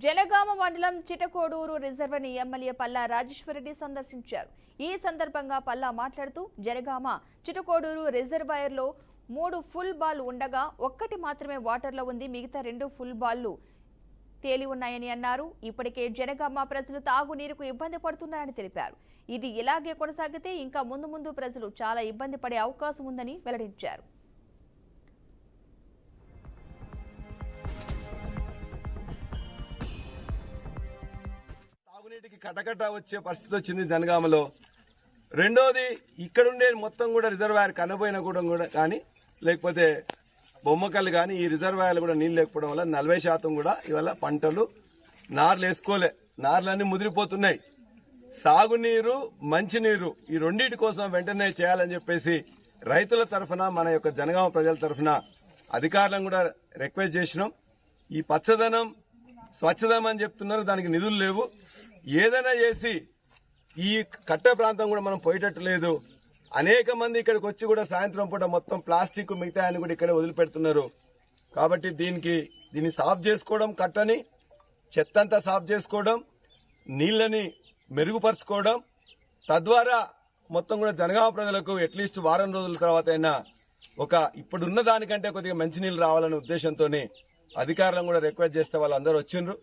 జనగామ మండలం చిటకోడూరు రిజర్వని ఎమ్మెల్యే పల్లా రాజేశ్వరరెడ్డి సందర్శించారు. ఈ సందర్భంగా పల్లా మాట్లాడుతూ జనగామ చిటకోడూరు రిజర్వాయర్లో మూడు ఫుల్ బాల్ ఉండగా ఒక్కటి మాత్రమే వాటర్లో ఉంది మిగతా రెండు ఫుల్ బాల్లు తేలి ఉన్నాయని అన్నారు. ఇప్పటికే జనగామ ప్రజలు తాగునీరుకు ఇబ్బంది పడుతున్నారని తెలిపారు. ఇది ఇలాగే కొనసాగితే ఇంకా ముందు ముందు ప్రజలు చాలా ఇబ్బంది పడే అవకాశం ఉందని వెల్లడించారు. కటకట వచ్చే పరిస్థితి వచ్చింది జనగామలో. రెండోది ఇక్కడుండే మొత్తం కూడా రిజర్వాయర్ కనబోయిన కూడా కూడా కానీ లేకపోతే బొమ్మకల్లు కానీ ఈ రిజర్వాయర్లు కూడా నీళ్ళు లేకపోవడం వల్ల నలభై శాతం కూడా ఇవాళ పంటలు నార్లు వేసుకోలే. నార్లన్నీ ముదిరిపోతున్నాయి. సాగునీరు మంచినీరు ఈ రెండింటి కోసం వెంటనే చేయాలని చెప్పేసి రైతుల తరఫున మన యొక్క జనగామ ప్రజల తరఫున అధికారులను కూడా రిక్వెస్ట్ చేసినాం. ఈ పచ్చదనం స్వచ్ఛదనం అని చెప్తున్నారు దానికి నిధులు లేవు. ఏదైనా చేసి ఈ కట్ట ప్రాంతం కూడా మనం పోయేటట్టు లేదు. అనేక మంది ఇక్కడికి వచ్చి కూడా సాయంత్రం పూట మొత్తం ప్లాస్టిక్ మిగతా అని కూడా ఇక్కడే వదిలిపెడుతున్నారు. కాబట్టి దీనికి దీన్ని సాఫ్ చేసుకోవడం కట్టని చెత్త అంతా సాఫ్ చేసుకోవడం నీళ్ళని మెరుగుపరచుకోవడం తద్వారా మొత్తం కూడా జనగామ ప్రజలకు అట్లీస్ట్ వారం రోజుల తర్వాత అయినా ఒక ఇప్పుడున్న దానికంటే కొద్దిగా మంచినీళ్ళు రావాలనే ఉద్దేశంతోనే అధికారులను కూడా రిక్వెస్ట్ చేస్తే వాళ్ళందరూ వచ్చిండ్రు.